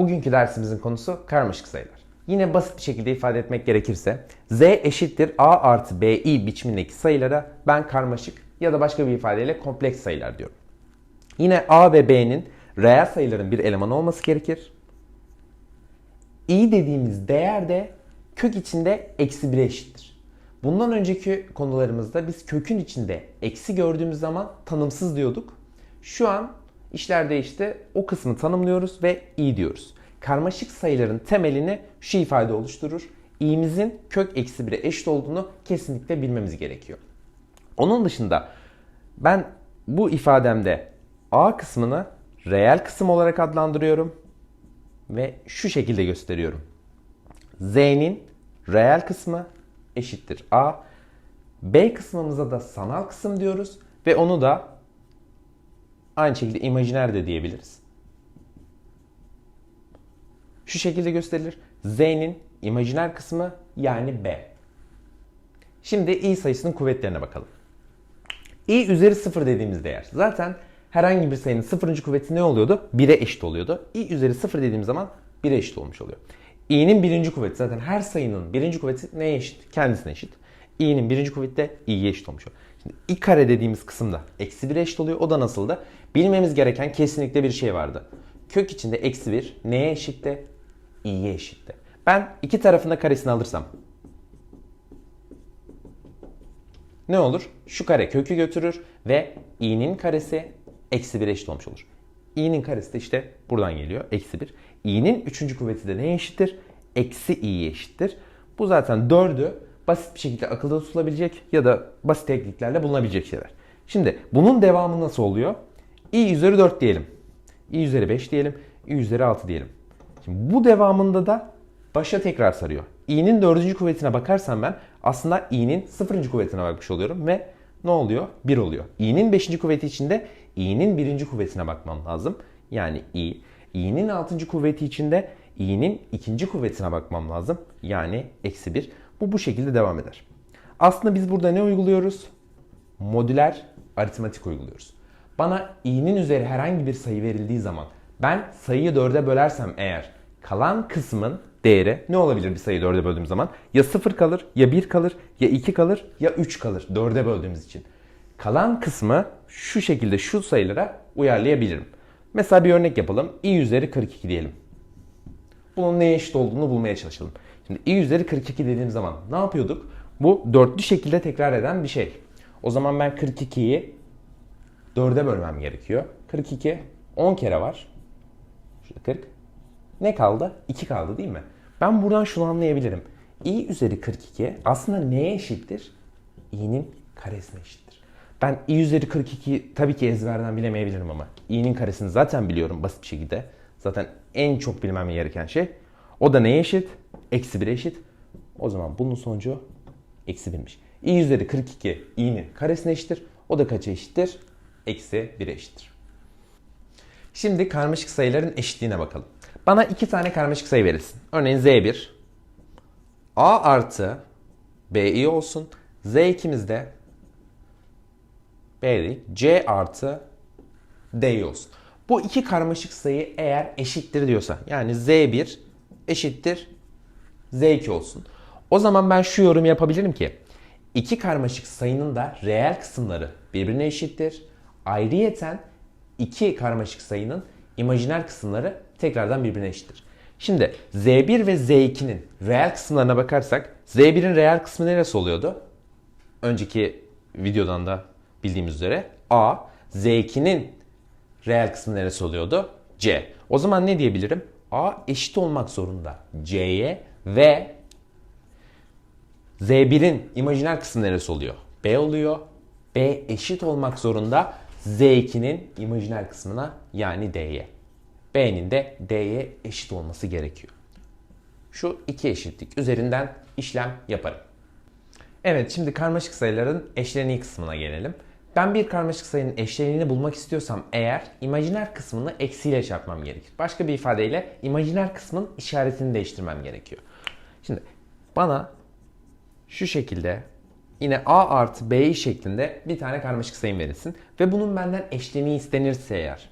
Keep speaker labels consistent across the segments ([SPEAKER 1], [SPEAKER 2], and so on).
[SPEAKER 1] Bugünkü dersimizin konusu karmaşık sayılar. Yine basit bir şekilde ifade etmek gerekirse z eşittir a artı bi biçimindeki sayılara ben karmaşık ya da başka bir ifadeyle kompleks sayılar diyorum. Yine a ve b'nin reel sayıların bir elemanı olması gerekir. i dediğimiz değer de kök içinde eksi 1'e eşittir. Bundan önceki konularımızda biz kökün içinde eksi gördüğümüz zaman tanımsız diyorduk. Şu an işler değişti. O kısmı tanımlıyoruz ve i diyoruz. Karmaşık sayıların temelini şu ifade oluşturur. i'mizin kök eksi 1'e eşit olduğunu kesinlikle bilmemiz gerekiyor. Onun dışında ben bu ifademde a kısmını reel kısım olarak adlandırıyorum ve şu şekilde gösteriyorum. z'nin reel kısmı eşittir a. B kısmımıza da sanal kısım diyoruz ve onu da aynı şekilde imajiner de diyebiliriz. Şu şekilde gösterilir. Z'nin imajiner kısmı yani B. Şimdi i sayısının kuvvetlerine bakalım. i üzeri 0 dediğimiz değer. Zaten herhangi bir sayının sıfırıncı kuvveti ne oluyordu? 1'e eşit oluyordu. i üzeri 0 dediğim zaman 1'e eşit olmuş oluyor. i'nin birinci kuvveti zaten her sayının birinci kuvveti neye eşit? Kendisine eşit. i'nin birinci kuvveti de i'ye eşit olmuş oluyor. Şimdi i kare dediğimiz kısımda eksi 1'e eşit oluyor. O da nasıldı? Bilmemiz gereken kesinlikle bir şey vardı. Kök içinde eksi 1 neye eşitti? i'ye eşitti. Ben iki tarafında karesini alırsam ne olur? Şu kare kökü götürür ve i'nin karesi eksi 1 eşit olmuş olur. i'nin karesi de işte buradan geliyor. Eksi 1. i'nin üçüncü kuvveti de neye eşittir? Eksi i'ye eşittir. Bu zaten 4'ü basit bir şekilde akılda tutulabilecek ya da basit tekniklerle bulunabilecek şeyler. Şimdi bunun devamı nasıl oluyor? i üzeri 4 diyelim. i üzeri 5 diyelim. i üzeri 6 diyelim. Şimdi bu devamında da başa tekrar sarıyor. i'nin dördüncü kuvvetine bakarsam ben aslında i'nin sıfırıncı kuvvetine bakmış oluyorum ve ne oluyor? 1 oluyor. i'nin beşinci kuvveti içinde i'nin birinci kuvvetine bakmam lazım. Yani i. i'nin altıncı kuvveti içinde i'nin ikinci kuvvetine bakmam lazım. Yani eksi 1. Bu bu şekilde devam eder. Aslında biz burada ne uyguluyoruz? Modüler aritmatik uyguluyoruz. Bana i'nin üzeri herhangi bir sayı verildiği zaman ben sayıyı dörde bölersem eğer kalan kısmın değeri ne olabilir bir sayıyı dörde böldüğüm zaman? Ya 0 kalır, ya 1 kalır, ya 2 kalır, ya 3 kalır dörde böldüğümüz için. Kalan kısmı şu şekilde şu sayılara uyarlayabilirim. Mesela bir örnek yapalım. i üzeri 42 diyelim. Bunun neye eşit olduğunu bulmaya çalışalım. Şimdi i üzeri 42 dediğim zaman ne yapıyorduk? Bu dörtlü şekilde tekrar eden bir şey. O zaman ben 42'yi 4'e bölmem gerekiyor. 42 10 kere var. Şurada 40. Ne kaldı? 2 kaldı değil mi? Ben buradan şunu anlayabilirim. i üzeri 42 aslında neye eşittir? i'nin karesine eşittir. Ben i üzeri 42 tabii ki ezberden bilemeyebilirim ama i'nin karesini zaten biliyorum basit bir şekilde. Zaten en çok bilmem gereken şey. O da neye eşit? Eksi 1'e eşit. O zaman bunun sonucu eksi 1'miş. i üzeri 42 i'nin karesine eşittir. O da kaça eşittir? Eksi 1'e eşittir. Şimdi karmaşık sayıların eşitliğine bakalım. Bana iki tane karmaşık sayı verilsin. Örneğin z1 a artı bi olsun. z2'miz de b değil c artı d olsun. Bu iki karmaşık sayı eğer eşittir diyorsa yani z1 eşittir z2 olsun. O zaman ben şu yorum yapabilirim ki iki karmaşık sayının da reel kısımları birbirine eşittir. Ayrıyeten iki karmaşık sayının imajiner kısımları tekrardan birbirine eşittir. Şimdi Z1 ve Z2'nin reel kısımlarına bakarsak Z1'in reel kısmı neresi oluyordu? Önceki videodan da bildiğimiz üzere A. Z2'nin reel kısmı neresi oluyordu? C. O zaman ne diyebilirim? A eşit olmak zorunda C'ye ve Z1'in imajiner kısmı neresi oluyor? B oluyor. B eşit olmak zorunda Z2'nin imajiner kısmına yani D'ye. B'nin de D'ye eşit olması gerekiyor. Şu iki eşitlik üzerinden işlem yaparım. Evet şimdi karmaşık sayıların eşleniği kısmına gelelim. Ben bir karmaşık sayının eşleniğini bulmak istiyorsam eğer imajiner kısmını eksiyle çarpmam gerekir. Başka bir ifadeyle imajiner kısmın işaretini değiştirmem gerekiyor. Şimdi bana şu şekilde yine a artı b şeklinde bir tane karmaşık sayım verilsin. Ve bunun benden eşleniği istenirse eğer.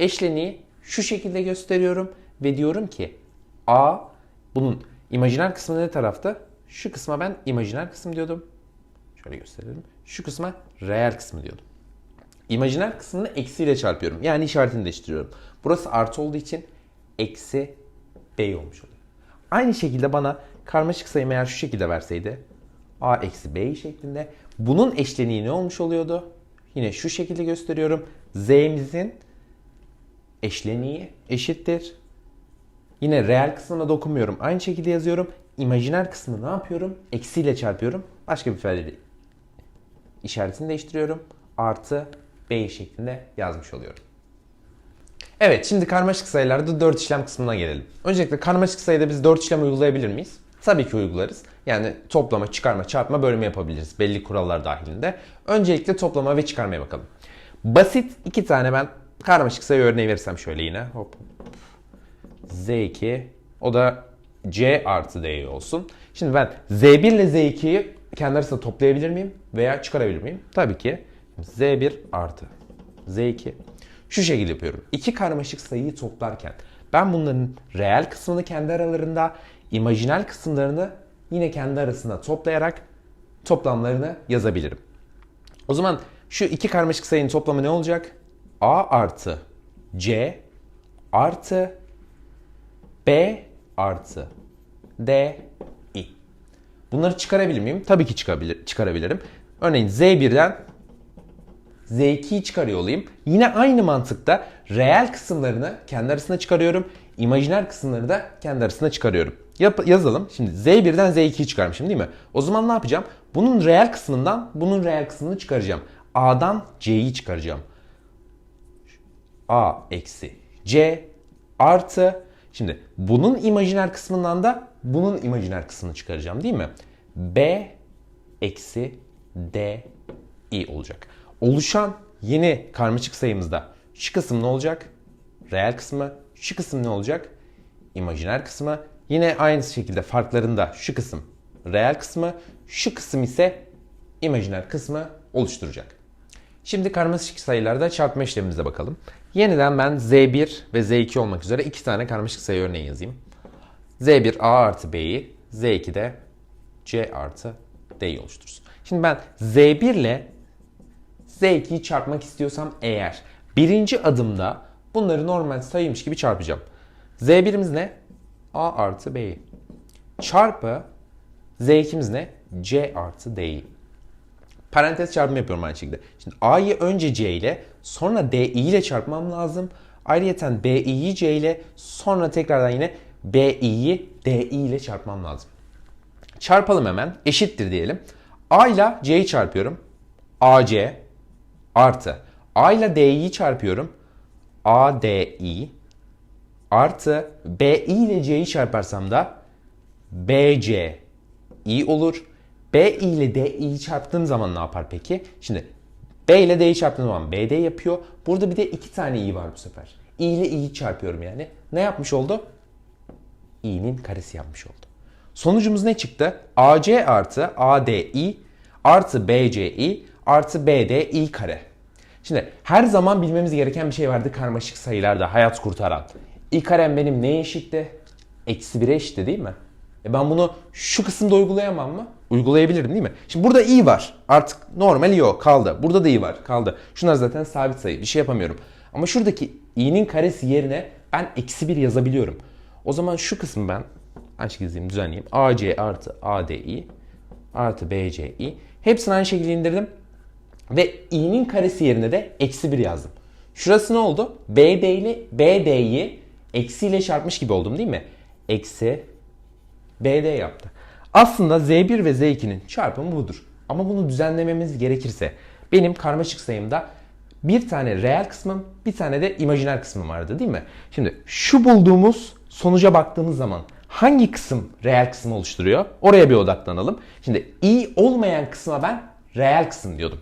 [SPEAKER 1] Eşleniği şu şekilde gösteriyorum ve diyorum ki A bunun imajiner kısmı ne tarafta? Şu kısma ben imajiner kısım diyordum. Şöyle gösterelim. Şu kısma reel kısmı diyordum. İmajiner kısmını eksiyle çarpıyorum. Yani işaretini değiştiriyorum. Burası artı olduğu için eksi b olmuş oluyor. Aynı şekilde bana karmaşık sayım eğer şu şekilde verseydi a eksi b şeklinde bunun eşleniği ne olmuş oluyordu? Yine şu şekilde gösteriyorum. z'mizin eşleniği eşittir. Yine reel kısmına dokunmuyorum. Aynı şekilde yazıyorum. İmajiner kısmını ne yapıyorum? Eksiyle çarpıyorum. Başka bir ifade değil. İşaretini değiştiriyorum. Artı b şeklinde yazmış oluyorum. Evet şimdi karmaşık sayılarda 4 işlem kısmına gelelim. Öncelikle karmaşık sayıda biz 4 işlem uygulayabilir miyiz? Tabii ki uygularız. Yani toplama, çıkarma, çarpma, bölme yapabiliriz belli kurallar dahilinde. Öncelikle toplama ve çıkarmaya bakalım. Basit iki tane ben karmaşık sayı örneği verirsem şöyle yine. Hop. Z2 o da C artı D olsun. Şimdi ben Z1 ile Z2'yi kendi arasında toplayabilir miyim? Veya çıkarabilir miyim? Tabii ki. Z1 artı Z2. Şu şekilde yapıyorum. İki karmaşık sayıyı toplarken ben bunların reel kısmını kendi aralarında, imajinal kısımlarını yine kendi arasında toplayarak toplamlarını yazabilirim. O zaman şu iki karmaşık sayının toplamı ne olacak? A artı C artı B artı D I. Bunları çıkarabilir miyim? Tabii ki çıkabilir, çıkarabilirim. Örneğin Z1'den Z2'yi çıkarıyor olayım. Yine aynı mantıkta reel kısımlarını kendi arasında çıkarıyorum. İmajiner kısımları da kendi arasında çıkarıyorum. Yap, yazalım. Şimdi Z1'den Z2'yi çıkarmışım değil mi? O zaman ne yapacağım? Bunun reel kısmından bunun reel kısmını çıkaracağım. A'dan C'yi çıkaracağım. A eksi C artı Şimdi bunun imajiner kısmından da bunun imajiner kısmını çıkaracağım değil mi? B eksi D i olacak. Oluşan yeni karmaşık sayımızda şu kısım ne olacak? Reel kısmı. Şu kısım ne olacak? İmajiner kısmı. Yine aynı şekilde farklarında şu kısım reel kısmı, şu kısım ise imajiner kısmı oluşturacak. Şimdi karmaşık sayılarda çarpma işlemimize bakalım. Yeniden ben Z1 ve Z2 olmak üzere iki tane karmaşık sayı örneği yazayım. Z1 A artı B'yi, Z2 de C artı D'yi oluştursun. Şimdi ben Z1 ile Z2'yi çarpmak istiyorsam eğer birinci adımda bunları normal sayıymış gibi çarpacağım. Z1'imiz ne? A artı B'yi. Çarpı Z2'miz ne? C artı D'yi. Parantez çarpımı yapıyorum aynı şekilde. Şimdi A'yı önce C ile sonra D'i ile çarpmam lazım. Ayrıca B'yi C ile sonra tekrardan yine B'yi D'i ile çarpmam lazım. Çarpalım hemen. Eşittir diyelim. A ile C'yi çarpıyorum. AC artı A ile D'yi çarpıyorum. ADI artı BI ile C'yi çarparsam da BC i olur. B ile D'yi çarptığım zaman ne yapar peki? Şimdi B ile D'yi çarptığım zaman BD yapıyor. Burada bir de iki tane i var bu sefer. i ile i'yi çarpıyorum yani. Ne yapmış oldu? i'nin karesi yapmış oldu. Sonucumuz ne çıktı? AC artı ADI artı BCI artı BDI kare. Şimdi her zaman bilmemiz gereken bir şey vardı karmaşık sayılarda hayat kurtaran. i karem benim neye eşitti? Eksi 1'e eşitti değil mi? E ben bunu şu kısımda uygulayamam mı? Uygulayabilirim değil mi? Şimdi burada i var. Artık normal i o kaldı. Burada da i var kaldı. Şunlar zaten sabit sayı. Bir şey yapamıyorum. Ama şuradaki i'nin karesi yerine ben eksi 1 yazabiliyorum. O zaman şu kısmı ben şekilde yazayım, düzenleyeyim. AC artı ADI artı BCI. Hepsini aynı şekilde indirdim. Ve i'nin karesi yerine de eksi 1 yazdım. Şurası ne oldu? BD ile BD'yi eksiyle çarpmış gibi oldum değil mi? Eksi BD yaptı. Aslında Z1 ve Z2'nin çarpımı budur. Ama bunu düzenlememiz gerekirse benim karmaşık sayımda bir tane reel kısmım, bir tane de imajiner kısmım vardı değil mi? Şimdi şu bulduğumuz sonuca baktığımız zaman hangi kısım reel kısmı oluşturuyor? Oraya bir odaklanalım. Şimdi i olmayan kısma ben reel kısım diyordum.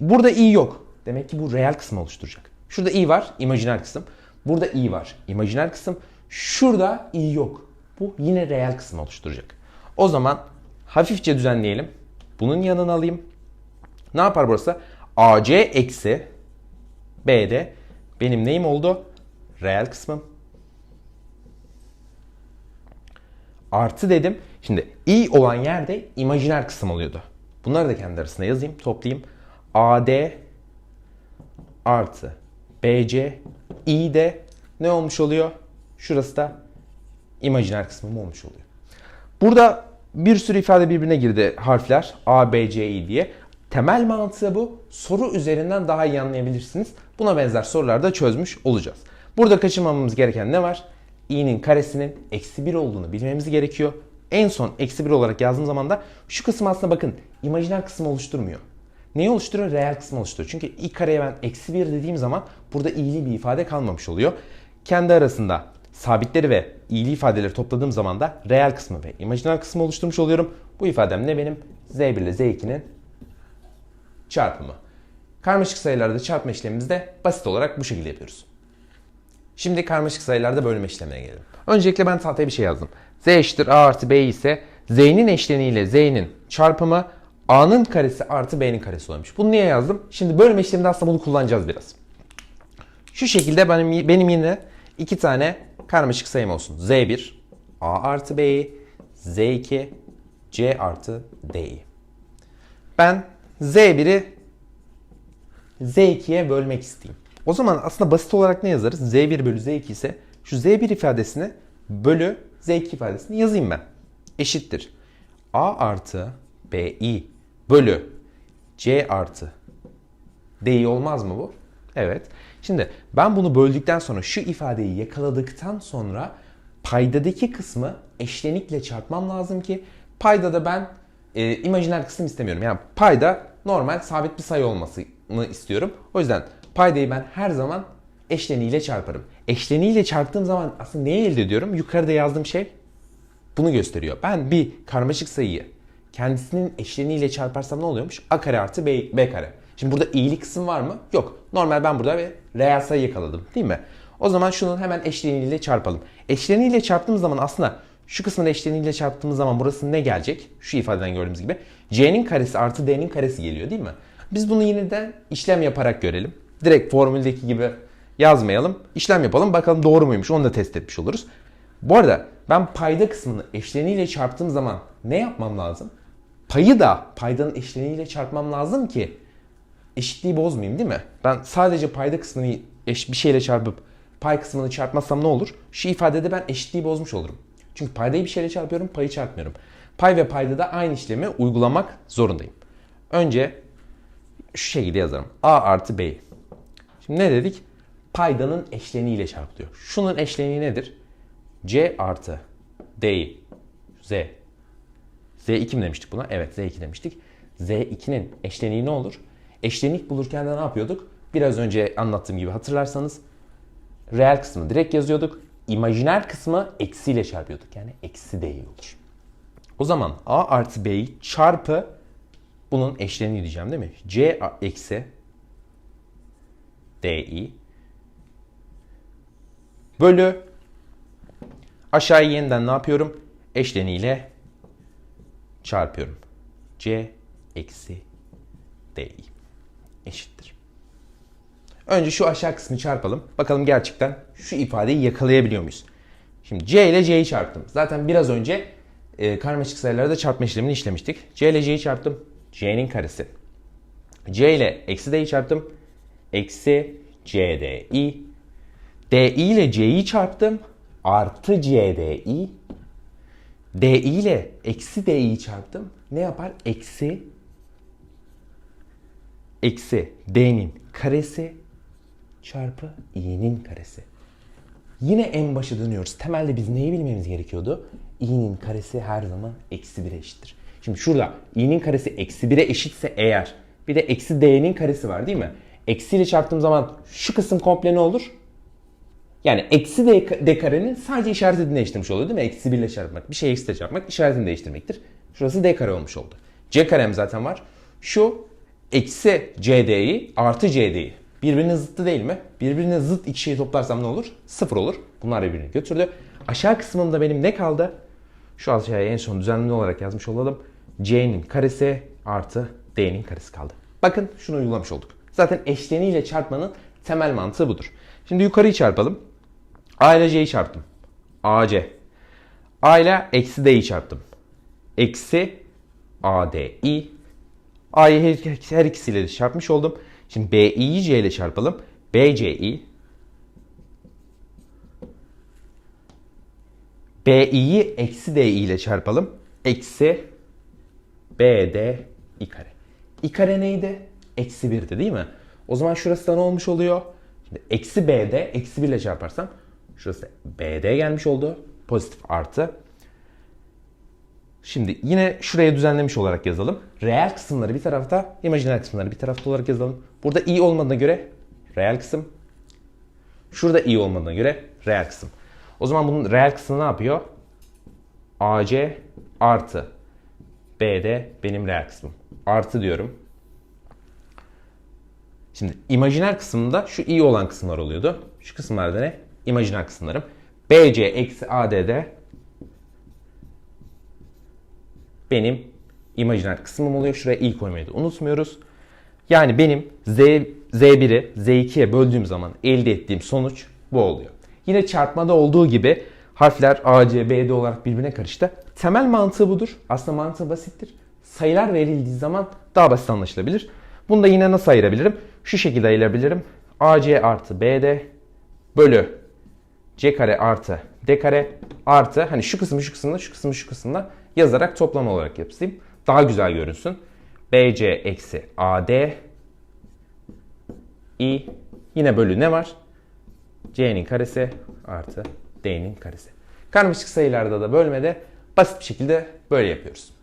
[SPEAKER 1] Burada i yok. Demek ki bu reel kısmı oluşturacak. Şurada i var, imajiner kısım. Burada i var, imajiner kısım. Şurada i yok. Bu yine reel kısmı oluşturacak. O zaman hafifçe düzenleyelim. Bunun yanına alayım. Ne yapar burası? AC eksi BD benim neyim oldu? Reel kısmım. Artı dedim. Şimdi i olan yerde imajiner kısım oluyordu. Bunları da kendi arasında yazayım, toplayayım. AD artı BC i ne olmuş oluyor? Şurası da imajiner kısmım olmuş oluyor. Burada bir sürü ifade birbirine girdi harfler A, B, C, I diye. Temel mantığı bu. Soru üzerinden daha iyi anlayabilirsiniz. Buna benzer sorularda çözmüş olacağız. Burada kaçırmamamız gereken ne var? i'nin karesinin eksi 1 olduğunu bilmemiz gerekiyor. En son eksi 1 olarak yazdığım zaman da şu kısım aslında bakın imajiner kısım oluşturmuyor. Neyi oluşturuyor? Reel kısmı oluşturuyor. Çünkü i kareye ben eksi 1 dediğim zaman burada i'li bir ifade kalmamış oluyor. Kendi arasında sabitleri ve i'li ifadeleri topladığım zaman da reel kısmı ve imajiner kısmı oluşturmuş oluyorum. Bu ifadem ne benim? z1 ile z2'nin çarpımı. Karmaşık sayılarda çarpma işlemimizde basit olarak bu şekilde yapıyoruz. Şimdi karmaşık sayılarda bölme işlemine gelelim. Öncelikle ben tahtaya bir şey yazdım. z eşittir a artı b ise z'nin eşleniğiyle z'nin çarpımı a'nın karesi artı b'nin karesi olmuş. Bunu niye yazdım? Şimdi bölme işleminde aslında bunu kullanacağız biraz. Şu şekilde benim, benim yine iki tane karmaşık sayım olsun. z1 a artı b'yi z2 c artı d'yi. Ben z1'i z2'ye bölmek isteyeyim. O zaman aslında basit olarak ne yazarız? z1 bölü z2 ise şu z1 ifadesini bölü z2 ifadesini yazayım ben. Eşittir. a artı bi bölü c artı di olmaz mı bu? Evet. Şimdi ben bunu böldükten sonra şu ifadeyi yakaladıktan sonra paydadaki kısmı eşlenikle çarpmam lazım ki paydada ben e, imajiner kısım istemiyorum. Yani payda normal sabit bir sayı olmasını istiyorum. O yüzden paydayı ben her zaman eşleniğiyle çarparım. Eşleniğiyle çarptığım zaman aslında neyi elde ediyorum? Yukarıda yazdığım şey bunu gösteriyor. Ben bir karmaşık sayıyı kendisinin eşleniğiyle çarparsam ne oluyormuş? A kare artı B, B kare. Şimdi burada iyili kısım var mı? Yok. Normal ben burada bir reel sayı yakaladım değil mi? O zaman şunun hemen eşleniğiyle çarpalım. Eşleniğiyle çarptığımız zaman aslında şu kısmın eşleniğiyle çarptığımız zaman burası ne gelecek? Şu ifadeden gördüğümüz gibi. C'nin karesi artı D'nin karesi geliyor değil mi? Biz bunu yine de işlem yaparak görelim. Direkt formüldeki gibi yazmayalım. İşlem yapalım bakalım doğru muymuş onu da test etmiş oluruz. Bu arada ben payda kısmını eşleniğiyle çarptığım zaman ne yapmam lazım? Payı da paydanın eşleniğiyle çarpmam lazım ki eşitliği bozmayayım değil mi? Ben sadece payda kısmını eş, bir şeyle çarpıp pay kısmını çarpmazsam ne olur? Şu ifadede ben eşitliği bozmuş olurum. Çünkü paydayı bir şeyle çarpıyorum, payı çarpmıyorum. Pay ve payda da aynı işlemi uygulamak zorundayım. Önce şu şekilde yazarım. A artı B. Şimdi ne dedik? Paydanın eşleniğiyle çarpılıyor. Şunun eşleniği nedir? C artı D'yi Z. Z2 mi demiştik buna? Evet Z2 demiştik. Z2'nin eşleniği ne olur? Eşlenik bulurken de ne yapıyorduk? Biraz önce anlattığım gibi hatırlarsanız reel kısmı direkt yazıyorduk. İmajiner kısmı eksiyle çarpıyorduk. Yani eksi D'yi olur. O zaman A artı B'yi çarpı bunun eşleniği diyeceğim değil mi? C eksi DI bölü aşağıya yeniden ne yapıyorum? Eşleniğiyle çarpıyorum. C eksi DI eşittir. Önce şu aşağı kısmı çarpalım. Bakalım gerçekten şu ifadeyi yakalayabiliyor muyuz? Şimdi C ile C'yi çarptım. Zaten biraz önce e, karmaşık sayılarda çarpma işlemini işlemiştik. C ile C'yi çarptım. C'nin karesi. C ile eksi D'yi çarptım. Eksi CDI. DI ile C'yi çarptım. Artı CDI. DI ile eksi DI'yi çarptım. Ne yapar? Eksi eksi D'nin karesi çarpı i'nin karesi. Yine en başa dönüyoruz. Temelde biz neyi bilmemiz gerekiyordu? i'nin karesi her zaman eksi 1'e eşittir. Şimdi şurada i'nin karesi eksi 1'e eşitse eğer bir de eksi d'nin karesi var değil mi? Eksi ile çarptığım zaman şu kısım komple ne olur? Yani eksi d, d karenin sadece işaretini değiştirmiş oluyor değil mi? Eksi 1 ile çarpmak. Bir şey eksi ile çarpmak işaretini değiştirmektir. Şurası d kare olmuş oldu. c karem zaten var. Şu eksi cd'yi artı cd'yi. Birbirine zıttı değil mi? Birbirine zıt iki şeyi toplarsam ne olur? Sıfır olur. Bunlar birbirini götürdü. Aşağı kısmında benim ne kaldı? Şu aşağıya en son düzenli olarak yazmış olalım. C'nin karesi artı D'nin karesi kaldı. Bakın şunu uygulamış olduk. Zaten eşleniğiyle çarpmanın temel mantığı budur. Şimdi yukarıyı çarpalım. A ile C'yi çarptım. AC. A ile eksi D'yi çarptım. Eksi ADI. A'yı her, her ikisiyle de çarpmış oldum. Şimdi BI'yi C ile çarpalım. BCI. BI'yi eksi DI ile çarpalım. Eksi BD i kare. i kare neydi? Eksi 1'di değil mi? O zaman şurası da ne olmuş oluyor? Şimdi eksi BD eksi 1 ile çarparsam şurası BD gelmiş oldu. Pozitif artı. Şimdi yine şuraya düzenlemiş olarak yazalım. Reel kısımları bir tarafta, imajiner kısımları bir tarafta olarak yazalım. Burada i olmadığına göre reel kısım. Şurada i olmadığına göre reel kısım. O zaman bunun reel kısmı ne yapıyor? AC artı BD benim reel kısmım. Artı diyorum. Şimdi imajiner kısmında şu i olan kısımlar oluyordu. Şu kısımlarda ne? İmajiner kısımlarım. BC eksi AD'de benim imajiner kısmım oluyor. Şuraya i koymayı da unutmuyoruz. Yani benim Z, Z1'i Z2'ye böldüğüm zaman elde ettiğim sonuç bu oluyor. Yine çarpmada olduğu gibi harfler A, C, B, D olarak birbirine karıştı. Temel mantığı budur. Aslında mantığı basittir. Sayılar verildiği zaman daha basit anlaşılabilir. Bunu da yine nasıl ayırabilirim? Şu şekilde ayırabilirim. AC artı BD bölü C kare artı D kare artı hani şu kısmı şu kısımda şu kısmı şu kısımda yazarak toplam olarak yapayım. Daha güzel görünsün. BC eksi AD i yine bölü ne var? C'nin karesi artı D'nin karesi. Karmaşık sayılarda da bölmede basit bir şekilde böyle yapıyoruz.